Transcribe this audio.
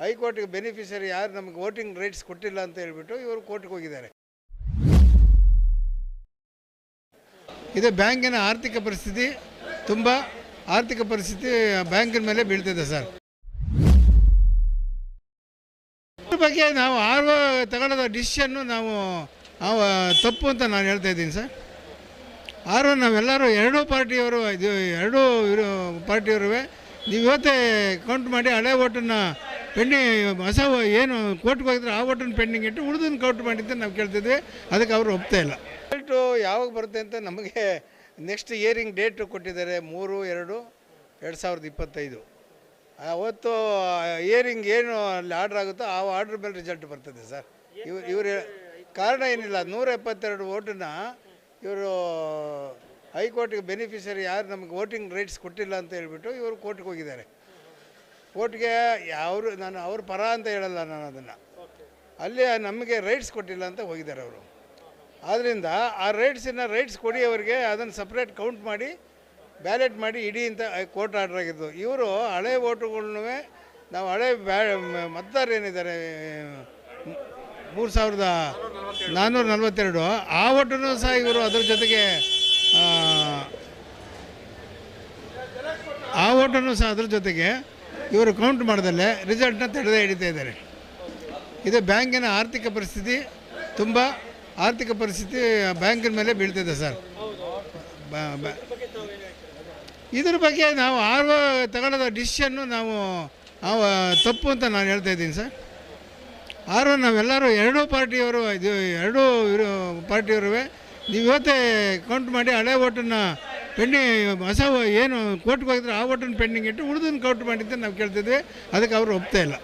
ಹೈಕೋರ್ಟ್ಗೆ ಬೆನಿಫಿಷರಿ ಯಾರು ನಮಗೆ ವೋಟಿಂಗ್ ರೈಟ್ಸ್ ಕೊಟ್ಟಿಲ್ಲ ಅಂತ ಹೇಳ್ಬಿಟ್ಟು ಇವರು ಕೋರ್ಟ್ಗೆ ಹೋಗಿದ್ದಾರೆ. ಇದು ಬ್ಯಾಂಕಿನ ಆರ್ಥಿಕ ಪರಿಸ್ಥಿತಿ ತುಂಬ ಆರ್ಥಿಕ ಪರಿಸ್ಥಿತಿ ಬ್ಯಾಂಕಿನ ಮೇಲೆ ಬೀಳ್ತಿದೆ ಸರ್. ಇದ್ರ ಬಗ್ಗೆ ನಾವು ಆರ್ ಒ ತಗೊಳ್ಳೋದ ಡಿಸಿಷನ್ನು ನಾವು ತಪ್ಪು ಅಂತ ನಾನು ಹೇಳ್ತಾ ಇದ್ದೀನಿ ಸರ್. ಆರ್ ಒ ನಾವೆಲ್ಲರೂ ಎರಡೂ ಪಾರ್ಟಿಯವರು, ಇದು ಎರಡೂ ಪಾರ್ಟಿಯವರು ನೀವು ಇವತ್ತೇ ಕೌಂಟ್ ಮಾಡಿ ಹಳೆ ಓಟನ್ನು ಪೆಂಡಿಂಗ್ ಹೊಸ ಏನು ಕೋರ್ಟ್ಗೆ ಹೋಗಿದ್ರೆ ಆ ಓಟನ್ನು ಪೆಂಡಿಂಗ್ ಇಟ್ಟು ಉಳಿದನ್ನು ಕೌಂಟ್ ಮಾಡಿದ್ದೆ ನಾವು ಕೇಳ್ತಿದ್ವಿ. ಅದಕ್ಕೆ ಅವರು ಒಪ್ತಾ ಇಲ್ಲ. ರಿಸಲ್ಟು ಯಾವಾಗ ಬರುತ್ತೆ ಅಂತ ನಮಗೆ ನೆಕ್ಸ್ಟ್ ಇಯರಿಂಗ್ ಡೇಟ್ ಕೊಟ್ಟಿದ್ದಾರೆ, ಮೂರು, ಎರಡು ಎರಡು ಸಾವಿರದ ಇಪ್ಪತ್ತೈದು. ಅವತ್ತು ಇಯರಿಂಗ್ ಏನು ಅಲ್ಲಿ ಆರ್ಡ್ರ್ ಆಗುತ್ತೋ ಆ ಆರ್ಡ್ರ್ ಮೇಲೆ ರಿಸಲ್ಟ್ ಬರ್ತದೆ ಸರ್. ಇವ್ರು, ಇವರು ಕಾರಣ ಏನಿಲ್ಲ, ನೂರ ಎಪ್ಪತ್ತೆರಡು ಓಟನ್ನ ಇವರು ಹೈಕೋರ್ಟ್ಗೆ ಬೆನಿಫಿಷರಿ ಯಾರು ನಮಗೆ ವೋಟಿಂಗ್ ರೈಟ್ಸ್ ಕೊಟ್ಟಿಲ್ಲ ಅಂತ ಹೇಳ್ಬಿಟ್ಟು ಇವರು ಕೋರ್ಟ್ಗೆ ಹೋಗಿದ್ದಾರೆ. ಕೋರ್ಟ್ಗೆ ಅವರು ನಾನು ಅವ್ರ ಪರ ಅಂತ ಹೇಳಲ್ಲ ನಾನು ಅದನ್ನು. ಅಲ್ಲಿ ನಮಗೆ ರೈಟ್ಸ್ ಕೊಟ್ಟಿಲ್ಲ ಅಂತ ಹೋಗಿದ್ದಾರೆ ಅವರು. ಆದ್ದರಿಂದ ಆ ರೈಟ್ಸನ್ನು ರೈಟ್ಸ್ ಕೊಡಿ ಅವರಿಗೆ ಅದನ್ನು ಸಪ್ರೇಟ್ ಕೌಂಟ್ ಮಾಡಿ ಬ್ಯಾಲೆಟ್ ಮಾಡಿ ಇಡೀ ಅಂತ ಕೋರ್ಟ್ ಆರ್ಡರ್ ಆಗಿದ್ದು. ಇವರು ಹಳೆ ಓಟುಗಳ್ನೂ ನಾವು ಹಳೆ ಬ್ಯಾ ಮತದಾರರು ಏನಿದ್ದಾರೆ ಮೂರು ಸಾವಿರದ ನಾನ್ನೂರ ನಲ್ವತ್ತೆರಡು ಆ ಓಟನ್ನು ಸಹ ಇವರು ಅದ್ರ ಜೊತೆಗೆ ಆ, ಆ ಓಟನ್ನು ಸಹ ಅದ್ರ ಜೊತೆಗೆ ಇವರು ಕೌಂಟ್ ಮಾಡದಲ್ಲೇ ರಿಸಲ್ಟ್ನ ತಡೆದೇ ಹಿಡಿತಾ ಇದ್ದಾರೆ. ಇದು ಬ್ಯಾಂಕಿನ ಆರ್ಥಿಕ ಪರಿಸ್ಥಿತಿ, ತುಂಬ ಆರ್ಥಿಕ ಪರಿಸ್ಥಿತಿ ಬ್ಯಾಂಕಿನ ಮೇಲೆ ಬೀಳ್ತಿದೆ ಸರ್. ಇದ್ರ ಬಗ್ಗೆ ನಾವು ಆರ್ವ ತಗೊಳ್ಳೋದ ಡಿಸಿಷನ್ನು ನಾವು ತಪ್ಪು ಅಂತ ನಾನು ಹೇಳ್ತಾ ಇದ್ದೀನಿ ಸರ್. ಆರ್ ಒ ನಾವೆಲ್ಲರೂ ಎರಡೂ ಪಾರ್ಟಿಯವರು, ಇದು ಎರಡೂ ಪಾರ್ಟಿಯವರು ನೀವು ಇವತ್ತೇ ಕೌಂಟ್ ಮಾಡಿ ಹಳೆ ಓಟನ್ನು ಪೆಂಡಿಂಗ್ ಹೊಸ ಏನು ಕೋರ್ಟ್ಗೆ ಹೋಗಿದ್ರೆ ಆ ಓಟನ್ನು ಪೆಂಡಿಂಗ್ ಇಟ್ಟು ಉಳಿದನ್ನು ಕೌಂಟ್ ಮಾಡಿದ್ದೆ ನಾವು ಕೇಳ್ತಿದ್ವಿ. ಅದಕ್ಕೆ ಅವರು ಒಪ್ತಾ ಇಲ್ಲ.